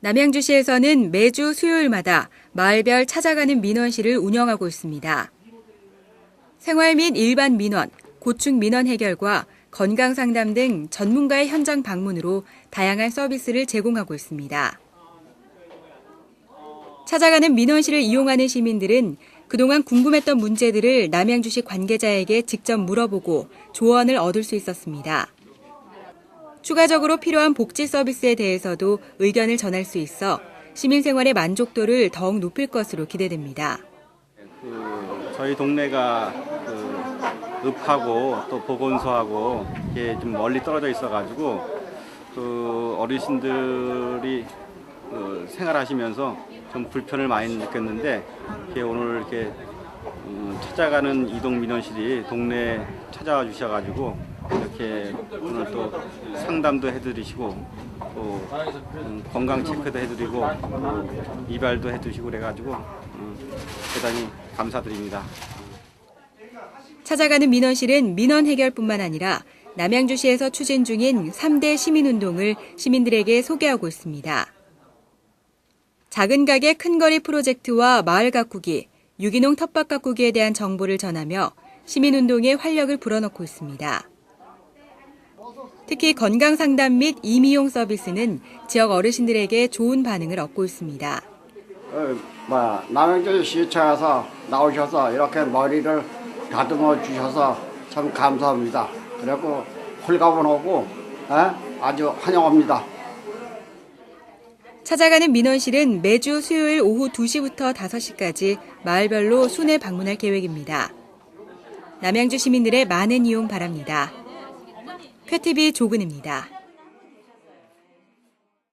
남양주시에서는 매주 수요일마다 마을별 찾아가는 민원실을 운영하고 있습니다. 생활 및 일반 민원, 고충 민원 해결과 건강 상담 등 전문가의 현장 방문으로 다양한 서비스를 제공하고 있습니다. 찾아가는 민원실을 이용하는 시민들은 그동안 궁금했던 문제들을 남양주시 관계자에게 직접 물어보고 조언을 얻을 수 있었습니다. 추가적으로 필요한 복지 서비스에 대해서도 의견을 전할 수 있어 시민 생활의 만족도를 더욱 높일 것으로 기대됩니다. 그 저희 동네가 그 읍하고 또 보건소하고 이게 좀 멀리 떨어져 있어가지고 그 어르신들이 그 생활하시면서 좀 불편을 많이 느꼈는데 이렇게 오늘 이렇게 음, 찾아가는 이동 민원실이 동네에 찾아와 주셔가지고 이렇게 오늘 또 상담도 해드리시고 또 음, 건강 체크도 해드리고 또 이발도 해주시고 그래가지고 음, 대단히 감사드립니다. 찾아가는 민원실은 민원 해결뿐만 아니라 남양주시에서 추진 중인 3대 시민운동을 시민들에게 소개하고 있습니다. 작은 가게 큰 거리 프로젝트와 마을 가꾸기, 유기농 텃밭 가꾸기에 대한 정보를 전하며 시민운동에 활력을 불어넣고 있습니다. 특히 건강 상담 및 이미용 서비스는 지역 어르신들에게 좋은 반응을 얻고 있습니다. 어, 뭐야 남양주 시청에서 나오셔서 이렇게 머리를 다듬어 주셔서 참 감사합니다. 그리고 홀가분하고 에? 아주 환영합니다. 찾아가는 민원실은 매주 수요일 오후 2시부터 5시까지 마을별로 순회 방문할 계획입니다. 남양주 시민들의 많은 이용 바랍니다. 쾌TV 조근입니다.